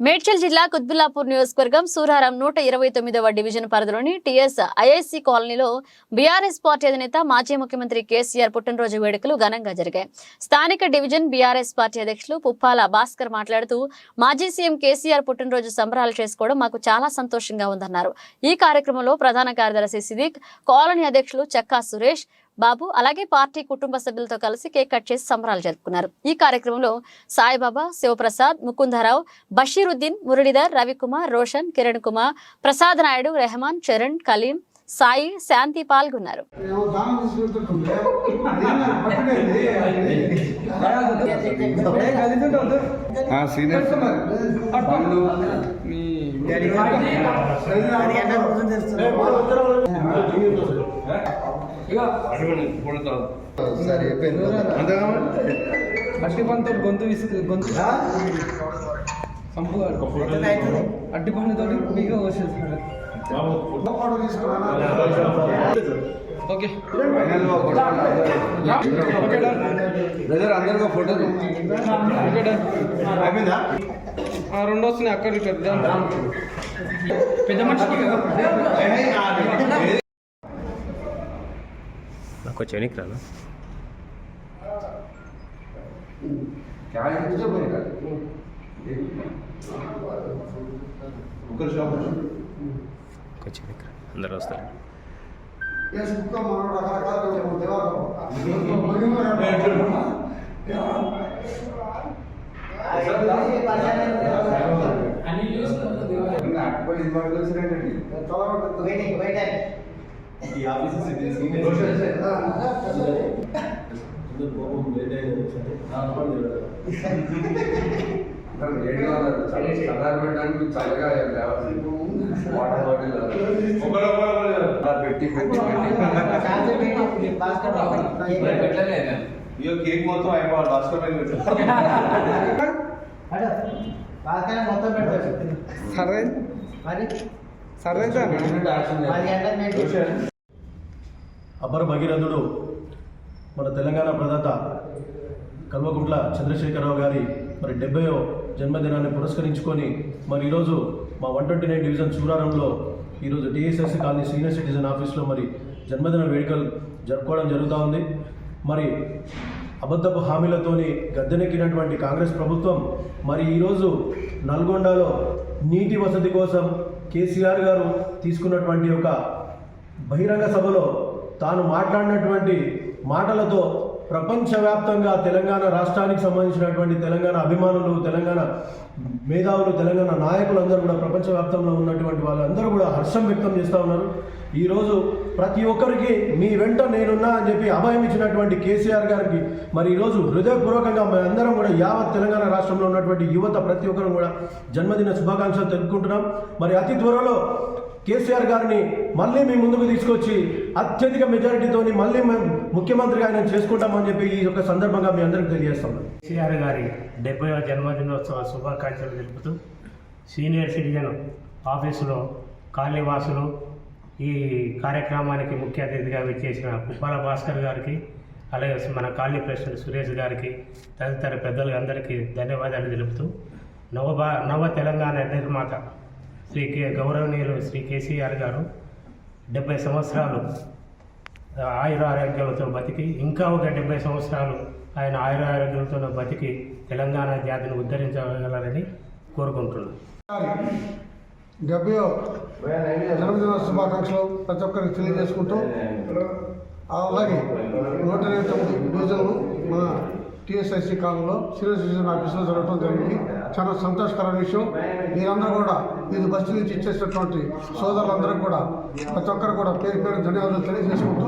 మేడ్చల్ జిల్లా కుత్బుల్లాపూర్ నియోజకవర్గం సూరారం నూట ఇరవై తొమ్మిదవ డివిజన్ పరిధిలోని టీఎస్ ఐఐసి కాలనీలో బీఆర్ఎస్ పార్టీ అధినేత మాజీ ముఖ్యమంత్రి కేసీఆర్ పుట్టినరోజు వేడుకలు ఘనంగా జరిగాయి. స్థానిక డివిజన్ బీఆర్ఎస్ పార్టీ అధ్యక్షులు పుప్పాల భాస్కర్ మాట్లాడుతూ మాజీ సీఎం కేసీఆర్ పుట్టినరోజు సంబరాలు చేసుకోవడం మాకు చాలా సంతోషంగా ఉందన్నారు. ఈ కార్యక్రమంలో ప్రధాన కార్యదర్శి సిదిక్ కాలనీ అధ్యక్షులు చక్కా సురేష్ బాబు అలాగే పార్టీ కుటుంబ సభ్యులతో కలిసి కేక్ కట్ చేసి సంబరాలు జరుపుకున్నారు. ఈ కార్యక్రమంలో సాయిబాబా శివప్రసాద్ ముకుందరావు బషీరుద్దీన్ మురళీధర్ రవికుమార్ రోషన్ కిరణ్ కుమార్ ప్రసాద్ నాయుడు రెహమాన్ చరణ్ కలీం సాయి శాంతి పాల్గొన్నారు. మీ సరే గొంతు గొంతు సంపు అట్టిపండుతో మీకు వచ్చేస్తారు ఓకే బ్రదర్ అందరికీ ఫోటో ఓకే డన్ రెండు వస్తున్నాయి అక్కడికి పెద్ద పెద్ద మనిషికి కదా నాకు కొంచెం వెనక్కి రాను? కొంచెం వెనక్కి రా. అందరు వస్తారు ఫేస్బుక్ మనం రకరకాల దేవాలయం పెట్టడానికి చల్లగా వాటర్ బాటిల్ పెట్టి పెట్టి పెట్టి ఇక కేక్ మొత్తం అయిపోవాలి భాస్కర్ పైన పెట్టు మొత్తం పెడతాడు సరే మరి సరే అపర భగీరథుడు మన తెలంగాణ ప్రదాత కల్వకుంట్ల చంద్రశేఖరరావు గారి మరి డెబ్బయో జన్మదినాన్ని పురస్కరించుకొని మరి ఈరోజు మా వన్ ట్వంటీ నైన్ డివిజన్ చూరారంలో ఈరోజు టీఎస్ఎస్ కాలనీ సీనియర్ సిటిజన్ ఆఫీస్లో మరి జన్మదిన వేడుకలు జరుపుకోవడం జరుగుతూ ఉంది. మరి అబద్ధపు హామీలతోని గద్దెనెక్కినటువంటి కాంగ్రెస్ ప్రభుత్వం మరి ఈరోజు నల్గొండలో నీటి వసతి కోసం కేసీఆర్ గారు తీసుకున్నటువంటి ఒక బహిరంగ సభలో తాను మాట్లాడినటువంటి మాటలతో ప్రపంచవ్యాప్తంగా తెలంగాణ రాష్ట్రానికి సంబంధించినటువంటి తెలంగాణ అభిమానులు తెలంగాణ మేధావులు తెలంగాణ నాయకులందరూ కూడా ప్రపంచవ్యాప్తంలో ఉన్నటువంటి వాళ్ళందరూ కూడా హర్షం వ్యక్తం చేస్తూ ఉన్నారు. ఈరోజు ప్రతి ఒక్కరికి మీ వెంట నేనున్నా అని చెప్పి అభయం ఇచ్చినటువంటి కేసీఆర్ గారికి మరి ఈరోజు హృదయపూర్వకంగా మన అందరం కూడా యావత్ తెలంగాణ రాష్ట్రంలో ఉన్నటువంటి యువత ప్రతి ఒక్కరం కూడా జన్మదిన శుభాకాంక్షలు తెలుపుకుంటున్నాం. మరి అతి త్వరలో కేసీఆర్ గారిని మళ్ళీ మీ ముందుకు తీసుకొచ్చి అత్యధిక మెజారిటీతోని మళ్ళీ మేము ముఖ్యమంత్రిగా ఆయన చేసుకుంటామని చెప్పి ఈ యొక్క సందర్భంగా మీ అందరికీ తెలియజేస్తున్నాం. కేసీఆర్ గారి డెబ్బై జన్మదినోత్సవ శుభాకాంక్షలు తెలుపుతూ సీనియర్ సిటిజన్ ఆఫీసులో కాలనీవాసులు ఈ కార్యక్రమానికి ముఖ్య అతిథిగా విచ్చేసిన కుప్పాల భాస్కర్ గారికి అలాగే మన కాలనీ ప్రెసిడెంట్ సురేష్ గారికి తదితర పెద్దలు అందరికీ ధన్యవాదాలు తెలుపుతూ నవ భా నవ తెలంగాణ నిర్మాత శ్రీ కే గౌరవనీయులు శ్రీ కేసీఆర్ గారు. డెబ్బై సంవత్సరాలు ఆయుర ఆరోగ్యాలతో బతికి ఇంకా ఒక డెబ్బై సంవత్సరాలు ఆయన ఆయురారోగ్యాలతో బతికి తెలంగాణ జాతిని ఉద్ధరించగలరని కోరుకుంటున్నాను. డెబ్బై జన్మదిన శుభాకాంక్షలు ప్రతి ఒక్కరికి తెలియజేసుకుంటూ అలాగే నూట ఇరవై తొమ్మిది డివిజన్లు మన టీఎస్ఐసి కాలంలో సీనియర్ సిటిజన్ ఆఫీసులో జరగడం జరిగింది. చాలా సంతోషకరమైన విషయం. మీరందరూ కూడా ఇది బస్సు నుంచి ఇచ్చేసినటువంటి సోదరులందరూ కూడా ప్రతి ఒక్కరు కూడా పేరు పేరు ధన్యవాదాలు తెలియజేసుకుంటూ